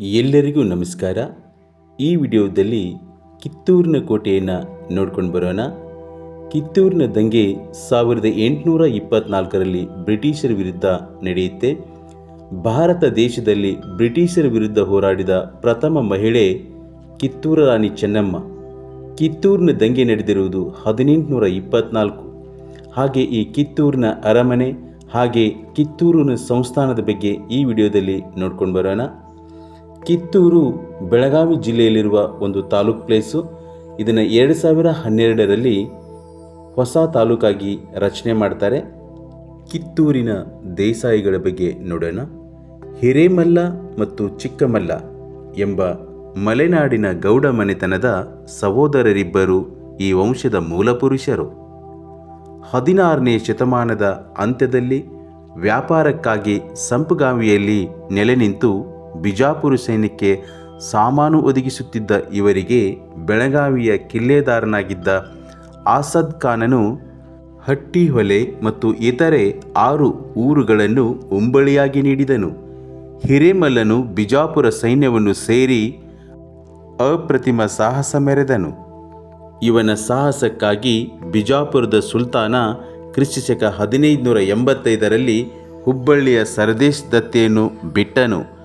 ಎಲ್ಲರಿಗೂ ನಮಸ್ಕಾರ. ಈ ವಿಡಿಯೋದಲ್ಲಿ ಕಿತ್ತೂರಿನ ಕೋಟೆಯನ್ನು ನೋಡ್ಕೊಂಡು ಬರೋಣ. ಕಿತ್ತೂರಿನ ದಂಗೆ ಸಾವಿರದ ಎಂಟುನೂರ ಇಪ್ಪತ್ನಾಲ್ಕರಲ್ಲಿ ಬ್ರಿಟಿಷರ ವಿರುದ್ಧ ನಡೆಯುತ್ತೆ. ಭಾರತ ದೇಶದಲ್ಲಿ ಬ್ರಿಟಿಷರ ವಿರುದ್ಧ ಹೋರಾಡಿದ ಪ್ರಥಮ ಮಹಿಳೆ ಕಿತ್ತೂರ ರಾಣಿ ಚೆನ್ನಮ್ಮ. ಕಿತ್ತೂರಿನ ದಂಗೆ ನಡೆದಿರುವುದು ಹದಿನೆಂಟುನೂರ ಇಪ್ಪತ್ನಾಲ್ಕು. ಹಾಗೆ ಈ ಕಿತ್ತೂರಿನ ಅರಮನೆ ಹಾಗೆ ಕಿತ್ತೂರಿನ ಸಂಸ್ಥಾನದ ಬಗ್ಗೆ ಈ ವಿಡಿಯೋದಲ್ಲಿ ನೋಡ್ಕೊಂಡು ಬರೋಣ. ಕಿತ್ತೂರು, ಬೆಳಗಾವಿ ಜಿಲ್ಲೆಯಲ್ಲಿರುವ ಒಂದು ತಾಲೂಕ್ ಪ್ಲೇಸು. ಇದನ್ನು ಎರಡು ಸಾವಿರ ಹನ್ನೆರಡರಲ್ಲಿ ಹೊಸ ತಾಲೂಕಾಗಿ ರಚನೆ ಮಾಡ್ತಾರೆ. ಕಿತ್ತೂರಿನ ದೇಸಾಯಿಗಳ ಬಗ್ಗೆ ನೋಡೋಣ. ಹಿರೇಮಲ್ಲ ಮತ್ತು ಚಿಕ್ಕಮಲ್ಲ ಎಂಬ ಮಲೆನಾಡಿನ ಗೌಡ ಮನೆತನದ ಸಹೋದರರಿಬ್ಬರು ಈ ವಂಶದ ಮೂಲಪುರುಷರು. ಹದಿನಾರನೇ ಶತಮಾನದ ಅಂತ್ಯದಲ್ಲಿ ವ್ಯಾಪಾರಕ್ಕಾಗಿ ಸಂಪುಗಾವಿಯಲ್ಲಿ ನೆಲೆ ನಿಂತು ಬಿಜಾಪುರ ಸೈನ್ಯಕ್ಕೆ ಸಾಮಾನು ಒದಗಿಸುತ್ತಿದ್ದ ಇವರಿಗೆ ಬೆಳಗಾವಿಯ ಕಿಲ್ಲೆದಾರನಾಗಿದ್ದ ಆಸದ್ ಖಾನನು ಹಟ್ಟಿಹೊಲೆ ಮತ್ತು ಇತರೆ ಆರು ಊರುಗಳನ್ನು ಉಂಬಳಿಯಾಗಿ ನೀಡಿದನು. ಹಿರೇಮಲ್ಲನು ಬಿಜಾಪುರ ಸೈನ್ಯವನ್ನು ಸೇರಿ ಅಪ್ರತಿಮ ಸಾಹಸ ಮೆರೆದನು. ಇವನ ಸಾಹಸಕ್ಕಾಗಿ ಬಿಜಾಪುರದ ಸುಲ್ತಾನ ಕ್ರಿಸ್ತಶಕ ಹದಿನೈದುನೂರ ಎಂಬತ್ತೈದರಲ್ಲಿ ಹುಬ್ಬಳ್ಳಿಯ ಸರದೇಶ್ ದತ್ತೆಯನ್ನು ಬಿಟ್ಟನು.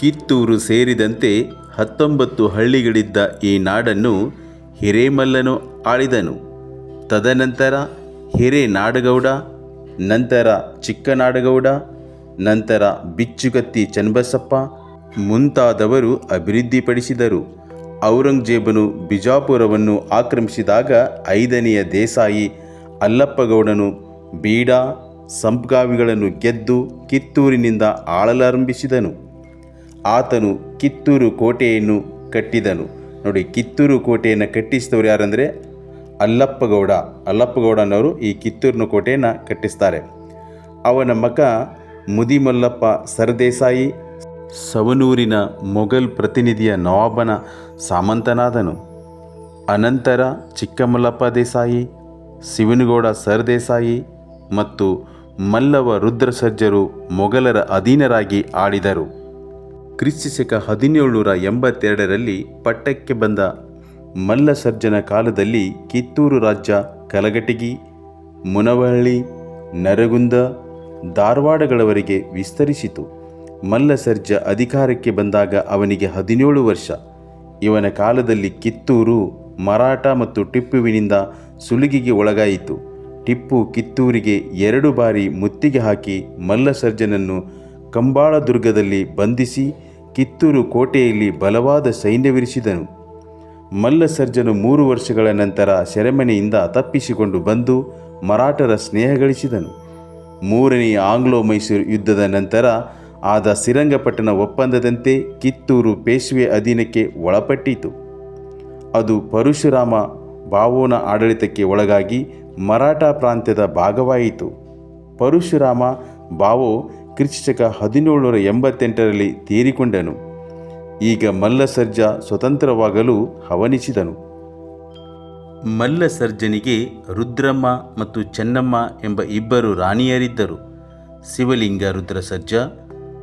ಕಿತ್ತೂರು ಸೇರಿದಂತೆ ಹತ್ತೊಂಬತ್ತು ಹಳ್ಳಿಗಳಿದ್ದ ಈ ನಾಡನ್ನು ಹಿರೇಮಲ್ಲನು ಆಳಿದನು. ತದನಂತರ ಹಿರೇನಾಡಗೌಡ, ನಂತರ ಚಿಕ್ಕನಾಡಗೌಡ, ನಂತರ ಬಿಚ್ಚುಗತ್ತಿ ಚನ್ನಬಸಪ್ಪ ಮುಂತಾದವರು ಅಭಿವೃದ್ಧಿಪಡಿಸಿದರು. ಔರಂಗಜೇಬನು ಬಿಜಾಪುರವನ್ನು ಆಕ್ರಮಿಸಿದಾಗ ಐದನೆಯ ದೇಸಾಯಿ ಅಲ್ಲಪ್ಪಗೌಡನು ಬೀಡ, ಸಂಪ್ಗಾವಿಗಳನ್ನು ಗೆದ್ದು ಕಿತ್ತೂರಿನಿಂದ ಆಳಲಾರಂಭಿಸಿದನು. ಆತನು ಕಿತ್ತೂರು ಕೋಟೆಯನ್ನು ಕಟ್ಟಿದನು. ನೋಡಿ, ಕಿತ್ತೂರು ಕೋಟೆಯನ್ನು ಕಟ್ಟಿಸಿದವರು ಯಾರಂದರೆ ಅಲ್ಲಪ್ಪಗೌಡ ಅಲ್ಲಪ್ಪಗೌಡನವರು ಈ ಕಿತ್ತೂರಿನ ಕೋಟೆಯನ್ನು ಕಟ್ಟಿಸ್ತಾರೆ. ಅವನ ಮಗ ಮುದಿಮಲ್ಲಪ್ಪ ಸರದೇಸಾಯಿ, ಸವನೂರಿನ ಮೊಘಲ್ ಪ್ರತಿನಿಧಿಯ ನವಾಬನ ಸಾಮಂತನಾದನು. ಅನಂತರ ಚಿಕ್ಕಮಲ್ಲಪ್ಪ ದೇಸಾಯಿ, ಶಿವನಗೌಡ ಸರ್ದೇಸಾಯಿ ಮತ್ತು ಮಲ್ಲವ ರುದ್ರಸರ್ಜರು ಮೊಘಲರ ಅಧೀನರಾಗಿ ಆಳಿದರು. ಕ್ರಿಸ್ತಶಕ ಹದಿನೇಳುನೂರ ಎಂಬತ್ತೆರಡರಲ್ಲಿ ಪಟ್ಟಕ್ಕೆ ಬಂದ ಮಲ್ಲಸರ್ಜನ ಕಾಲದಲ್ಲಿ ಕಿತ್ತೂರು ರಾಜ್ಯ ಕಲಗಟಗಿ ಮುನವಳ್ಳಿ, ನರಗುಂದ, ಧಾರವಾಡಗಳವರೆಗೆ ವಿಸ್ತರಿಸಿತು. ಮಲ್ಲಸರ್ಜ ಅಧಿಕಾರಕ್ಕೆ ಬಂದಾಗ ಅವನಿಗೆ ಹದಿನೇಳು ವರ್ಷ. ಇವನ ಕಾಲದಲ್ಲಿ ಕಿತ್ತೂರು, ಮರಾಠ ಮತ್ತು ಟಿಪ್ಪುವಿನಿಂದ ಸುಲಿಗೆಗೆ ಒಳಗಾಯಿತು. ಟಿಪ್ಪು ಕಿತ್ತೂರಿಗೆ ಎರಡು ಬಾರಿ ಮುತ್ತಿಗೆ ಹಾಕಿ ಮಲ್ಲಸರ್ಜನನ್ನು ಕಂಬಾಳದುರ್ಗದಲ್ಲಿ ಬಂಧಿಸಿ ಕಿತ್ತೂರು ಕೋಟೆಯಲ್ಲಿ ಬಲವಾದ ಸೈನ್ಯವಿರಿಸಿದನು ಮಲ್ಲಸರ್ಜನು ಮೂರು ವರ್ಷಗಳ ನಂತರ ಸೆರೆಮನೆಯಿಂದ ತಪ್ಪಿಸಿಕೊಂಡು ಬಂದು ಮರಾಠರ ಸ್ನೇಹ ಗಳಿಸಿದನು. ಮೂರನೆಯ ಆಂಗ್ಲೋ ಮೈಸೂರು ಯುದ್ಧದ ನಂತರ ಆದ ಸಿರಂಗಪಟ್ಟಣ ಒಪ್ಪಂದದಂತೆ ಕಿತ್ತೂರು ಪೇಶ್ವೆ ಅಧೀನಕ್ಕೆ ಒಳಪಟ್ಟಿತು. ಅದು ಪರಶುರಾಮ ಬಾವೋನ ಆಡಳಿತಕ್ಕೆ ಒಳಗಾಗಿ ಮರಾಠ ಪ್ರಾಂತ್ಯದ ಭಾಗವಾಯಿತು. ಪರಶುರಾಮ ಬಾವೋ ಕ್ರಿಸ್ತಕ ಹದಿನೇಳುನೂರ ಎಂಬತ್ತೆಂಟರಲ್ಲಿ ತೀರಿಕೊಂಡನು. ಈಗ ಮಲ್ಲಸರ್ಜ ಸ್ವತಂತ್ರವಾಗಲು ಹವನಿಸಿದನು. ಮಲ್ಲಸರ್ಜನಿಗೆ ರುದ್ರಮ್ಮ ಮತ್ತು ಚೆನ್ನಮ್ಮ ಎಂಬ ಇಬ್ಬರು ರಾಣಿಯರಿದ್ದರು. ಶಿವಲಿಂಗ ರುದ್ರ ಸರ್ಜ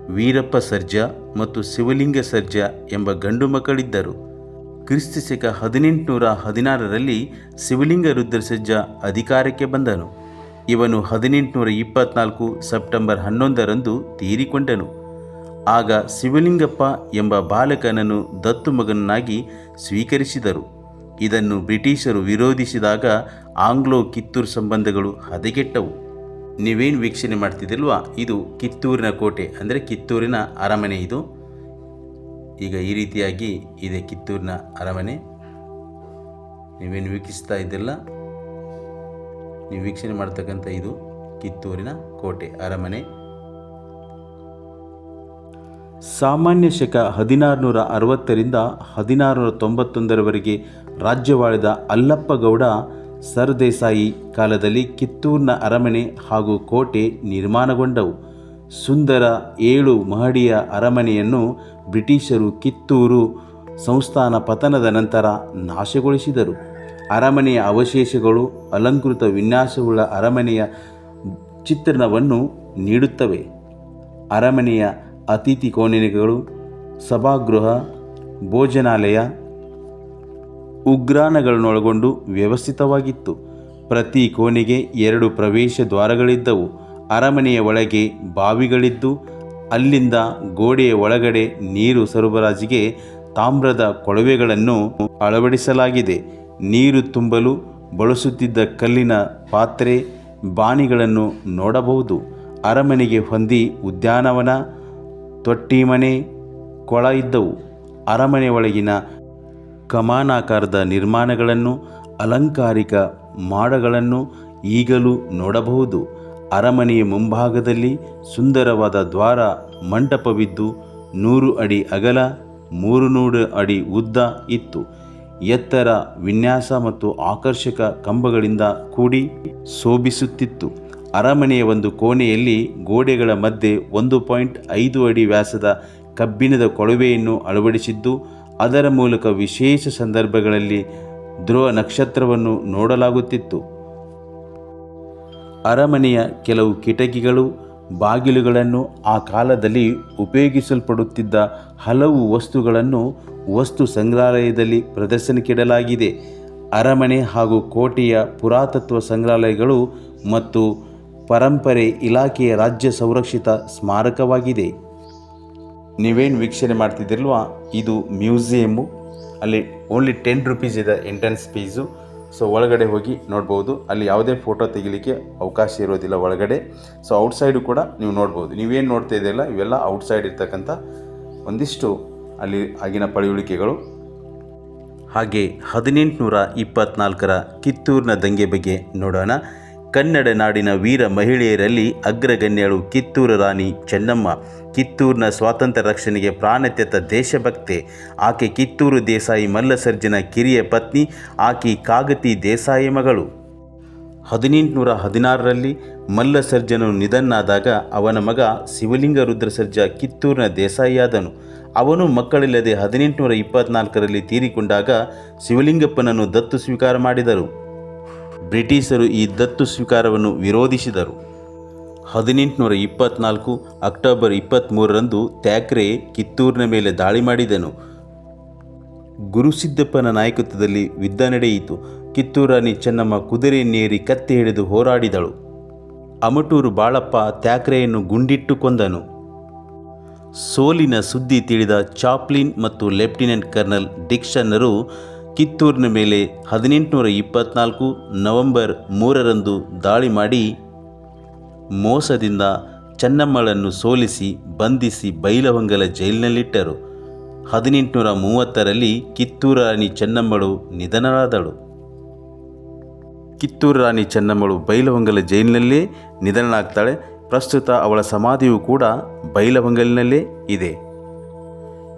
ವೀರಪ್ಪ ಸರ್ಜ ಮತ್ತು ಶಿವಲಿಂಗ ಸರ್ಜ ಎಂಬ ಗಂಡು ಮಕ್ಕಳಿದ್ದರು. ಕ್ರಿಸ್ತಶಕ ಹದಿನೆಂಟುನೂರ ಹದಿನಾರರಲ್ಲಿ ಶಿವಲಿಂಗ ರುದ್ರ ಸರ್ಜ ಅಧಿಕಾರಕ್ಕೆ ಬಂದನು. ಇವನು ಹದಿನೆಂಟುನೂರ ಇಪ್ಪತ್ನಾಲ್ಕು ಸೆಪ್ಟೆಂಬರ್ ಹನ್ನೊಂದರಂದು ತೀರಿಕೊಂಡನು. ಆಗ ಶಿವಲಿಂಗಪ್ಪ ಎಂಬ ಬಾಲಕನನ್ನು ದತ್ತು ಮಗನನ್ನಾಗಿ ಸ್ವೀಕರಿಸಿದರು. ಇದನ್ನು ಬ್ರಿಟಿಷರು ವಿರೋಧಿಸಿದಾಗ ಆಂಗ್ಲೋ ಕಿತ್ತೂರು ಸಂಬಂಧಗಳು ಹದಗೆಟ್ಟವು. ನೀವೇನು ವೀಕ್ಷಣೆ ಮಾಡ್ತಿದ್ದಿಲ್ವಾ ಇದು ಕಿತ್ತೂರಿನ ಕೋಟೆ, ಅಂದರೆ ಕಿತ್ತೂರಿನ ಅರಮನೆ ಇದು? ಈಗ ಈ ರೀತಿಯಾಗಿ ಇದೆ ಕಿತ್ತೂರಿನ ಅರಮನೆ. ನೀವೇನು ವೀಕ್ಷಿಸ್ತಾ ಇದ್ದಿಲ್ಲ? ನೀವು ವೀಕ್ಷಣೆ ಮಾಡ್ತಕ್ಕಂಥ ಇದು ಕಿತ್ತೂರಿನ ಕೋಟೆ ಅರಮನೆ. ಸಾಮಾನ್ಯ ಶಕ ಹದಿನಾರುನೂರ ಅರವತ್ತರಿಂದ ಹದಿನಾರುನೂರ ತೊಂಬತ್ತೊಂದರವರೆಗೆ ರಾಜ್ಯವಾಳಿದ ಅಲ್ಲಪ್ಪಗೌಡ ಸರ್ದೇಸಾಯಿ ಕಾಲದಲ್ಲಿ ಕಿತ್ತೂರಿನ ಅರಮನೆ ಹಾಗೂ ಕೋಟೆ ನಿರ್ಮಾಣಗೊಂಡವು. ಸುಂದರ ಏಳು ಮಹಡಿಯ ಅರಮನೆಯನ್ನು ಬ್ರಿಟಿಷರು ಕಿತ್ತೂರು ಸಂಸ್ಥಾನ ಪತನದ ನಂತರ ನಾಶಗೊಳಿಸಿದರು. ಅರಮನೆಯ ಅವಶೇಷಗಳು, ಅಲಂಕೃತ ವಿನ್ಯಾಸವುಳ್ಳ ಅರಮನೆಯ ಚಿತ್ರಣವನ್ನು ನೀಡುತ್ತವೆ. ಅರಮನೆಯ ಅತಿಥಿ ಕೋಣೆಗಳು, ಸಭಾಗೃಹ, ಭೋಜನಾಲಯ ಉಗ್ರಾಣಗಳನ್ನೊಳಗೊಂಡು ವ್ಯವಸ್ಥಿತವಾಗಿತ್ತು. ಪ್ರತಿ ಕೋಣೆಗೆ ಎರಡು ಪ್ರವೇಶ ದ್ವಾರಗಳಿದ್ದವು. ಅರಮನೆಯ ಒಳಗೆ ಬಾವಿಗಳಿದ್ದು, ಅಲ್ಲಿಂದ ಗೋಡೆಯ ಒಳಗಡೆ ನೀರು ಸರಬರಾಜಿಗೆ ತಾಮ್ರದ ಕೊಳವೆಗಳನ್ನು ಅಳವಡಿಸಲಾಗಿದೆ. ನೀರು ತುಂಬಲು ಬಳಸುತ್ತಿದ್ದ ಕಲ್ಲಿನ ಪಾತ್ರೆ ಬಾಣಿಗಳನ್ನು ನೋಡಬಹುದು. ಅರಮನೆಗೆ ಹೊಂದಿ ಉದ್ಯಾನವನ, ತೊಟ್ಟಿಮನೆ, ಕೊಳ ಇದ್ದವು. ಅರಮನೆ ಒಳಗಿನ ಕಮಾನಾಕಾರದ ನಿರ್ಮಾಣಗಳನ್ನು, ಅಲಂಕಾರಿಕ ಮಾಡಗಳನ್ನು ಈಗಲೂ ನೋಡಬಹುದು. ಅರಮನೆಯ ಮುಂಭಾಗದಲ್ಲಿ ಸುಂದರವಾದ ದ್ವಾರ ಮಂಟಪವಿದ್ದು, ನೂರು ಅಡಿ ಅಗಲ, ಮೂರು ನೂರು ಅಡಿ ಉದ್ದ ಇತ್ತು. ಎತ್ತರ, ವಿನ್ಯಾಸ ಮತ್ತು ಆಕರ್ಷಕ ಕಂಬಗಳಿಂದ ಕೂಡಿ ಶೋಭಿಸುತ್ತಿತ್ತು. ಅರಮನೆಯ ಒಂದು ಕೋಣೆಯಲ್ಲಿ ಗೋಡೆಗಳ ಮಧ್ಯೆ ಒಂದು ಪಾಯಿಂಟ್ ಐದು ಅಡಿ ವ್ಯಾಸದ ಕಬ್ಬಿಣದ ಕೊಳವೆಯನ್ನು ಅಳವಡಿಸಿದ್ದು, ಅದರ ಮೂಲಕ ವಿಶೇಷ ಸಂದರ್ಭಗಳಲ್ಲಿ ಧ್ರುವ ನಕ್ಷತ್ರವನ್ನು ನೋಡಲಾಗುತ್ತಿತ್ತು. ಅರಮನೆಯ ಕೆಲವು ಕಿಟಕಿಗಳು ಬಾಗಿಲುಗಳನ್ನು ಆ ಕಾಲದಲ್ಲಿ ಉಪಯೋಗಿಸಲ್ಪಡುತ್ತಿದ್ದ ಹಲವು ವಸ್ತುಗಳನ್ನು ವಸ್ತು ಸಂಗ್ರಹಾಲಯದಲ್ಲಿ ಪ್ರದರ್ಶನಕ್ಕಿಡಲಾಗಿದೆ. ಅರಮನೆ ಹಾಗೂ ಕೋಟೆಯ ಪುರಾತತ್ವ ಸಂಗ್ರಹಾಲಯಗಳು ಮತ್ತು ಪರಂಪರೆ ಇಲಾಖೆಯ ರಾಜ್ಯ ಸಂರಕ್ಷಿತ ಸ್ಮಾರಕವಾಗಿದೆ. ನೀವೇನು ವೀಕ್ಷಣೆ ಮಾಡ್ತಿದ್ದಿಲ್ವಾ ಇದು ಮ್ಯೂಸಿಯಮ್ಮು. ಅಲ್ಲಿ ಓನ್ಲಿ ಟೆನ್ ರುಪೀಸ್ ಇದೆ ಎಂಟ್ರೆನ್ಸ್ ಫೀಸು ಸೊ ಒಳಗಡೆ ಹೋಗಿ ನೋಡ್ಬೋದು. ಅಲ್ಲಿ ಯಾವುದೇ ಫೋಟೋ ತೆಗಿಲಿಕ್ಕೆ ಅವಕಾಶ ಇರೋದಿಲ್ಲ ಒಳಗಡೆ. ಸೊ ಔಟ್ಸೈಡು ಕೂಡ ನೀವು ನೋಡ್ಬೋದು. ನೀವೇನು ನೋಡ್ತಾ ಇದೆಯಲ್ಲ ಇವೆಲ್ಲ ಔಟ್ಸೈಡ್ ಇರ್ತಕ್ಕಂಥ ಒಂದಿಷ್ಟು ಅಲ್ಲಿ ಆಗಿನ ಪಳಿಯುಳಿಕೆಗಳು. ಹಾಗೆ ಹದಿನೆಂಟುನೂರ ಇಪ್ಪತ್ನಾಲ್ಕರ ಕಿತ್ತೂರಿನ ದಂಗೆ ಬಗ್ಗೆ ನೋಡೋಣ. ಕನ್ನಡ ನಾಡಿನ ವೀರ ಮಹಿಳೆಯರಲ್ಲಿ ಅಗ್ರಗಣ್ಯಳು ಕಿತ್ತೂರು ರಾಣಿ ಚೆನ್ನಮ್ಮ. ಕಿತ್ತೂರಿನ ಸ್ವಾತಂತ್ರ್ಯ ರಕ್ಷಣೆಗೆ ಪ್ರಾಣತ್ಯತ ದೇಶಭಕ್ತೆ. ಆಕೆ ಕಿತ್ತೂರು ದೇಸಾಯಿ ಮಲ್ಲಸರ್ಜನ ಕಿರಿಯ ಪತ್ನಿ, ಆಕೆ ಕಾಗತಿ ದೇಸಾಯಿ ಮಗಳು. ಹದಿನೆಂಟುನೂರ ಹದಿನಾರರಲ್ಲಿ ಮಲ್ಲಸರ್ಜನು ನಿಧನಾದಾಗ ಅವನ ಮಗ ಶಿವಲಿಂಗ ರುದ್ರಸರ್ಜ ಕಿತ್ತೂರಿನ ದೇಸಾಯಿಯಾದನು. ಅವನು ಮಕ್ಕಳಿಲ್ಲದೆ ಹದಿನೆಂಟುನೂರ ಇಪ್ಪತ್ನಾಲ್ಕರಲ್ಲಿ ತೀರಿಕೊಂಡಾಗ ಶಿವಲಿಂಗಪ್ಪನನ್ನು ದತ್ತು ಸ್ವೀಕಾರ ಮಾಡಿದರು. ಬ್ರಿಟಿಷರು ಈ ದತ್ತು ಸ್ವೀಕಾರವನ್ನು ವಿರೋಧಿಸಿದರು. ಹದಿನೆಂಟುನೂರ ಇಪ್ಪತ್ನಾಲ್ಕು ಅಕ್ಟೋಬರ್ ಇಪ್ಪತ್ತ್ಮೂರರಂದು ಥ್ಯಾಕ್ರೆ ಕಿತ್ತೂರಿನ ಮೇಲೆ ದಾಳಿ ಮಾಡಿದನು. ಗುರುಸಿದ್ದಪ್ಪನ ನಾಯಕತ್ವದಲ್ಲಿ ಯುದ್ಧ ನಡೆಯಿತು. ಕಿತ್ತೂರಾಣಿ ಚೆನ್ನಮ್ಮ ಕುದುರೆಯನ್ನೇರಿ ಕತ್ತಿ ಹಿಡಿದು ಹೋರಾಡಿದಳು. ಅಮಟೂರು ಬಾಳಪ್ಪ ಥ್ಯಾಕ್ರೆಯನ್ನು ಗುಂಡಿಟ್ಟು ಕೊಂದನು ಸೋಲಿನ ಸುದ್ದಿ ತಿಳಿದ ಚಾಪ್ಲಿನ್ ಮತ್ತು ಲೆಫ್ಟಿನೆಂಟ್ ಕರ್ನಲ್ ಡಿಕ್ಷನ್ನರು ಕಿತ್ತೂರಿನ ಮೇಲೆ ಹದಿನೆಂಟುನೂರ ಇಪ್ಪತ್ನಾಲ್ಕು ನವೆಂಬರ್ ಮೂರರಂದು ದಾಳಿ ಮಾಡಿ ಮೋಸದಿಂದ ಚೆನ್ನಮ್ಮಳನ್ನು ಸೋಲಿಸಿ ಬಂಧಿಸಿ ಬೈಲಹೊಂಗಲ ಜೈಲಿನಲ್ಲಿಟ್ಟರು. ಹದಿನೆಂಟುನೂರ ಮೂವತ್ತರಲ್ಲಿ ಕಿತ್ತೂರು ರಾಣಿ ಚೆನ್ನಮ್ಮಳು ನಿಧನರಾದಳು. ಕಿತ್ತೂರು ರಾಣಿ ಚೆನ್ನಮ್ಮಳು ಬೈಲಹೊಂಗಲ ಜೈಲಿನಲ್ಲೇ ನಿಧನರಾಗ್ತಾಳೆ ಪ್ರಸ್ತುತ ಅವಳ ಸಮಾಧಿಯು ಕೂಡ ಬೈಲಹೊಂಗಲಿನಲ್ಲೇ ಇದೆ.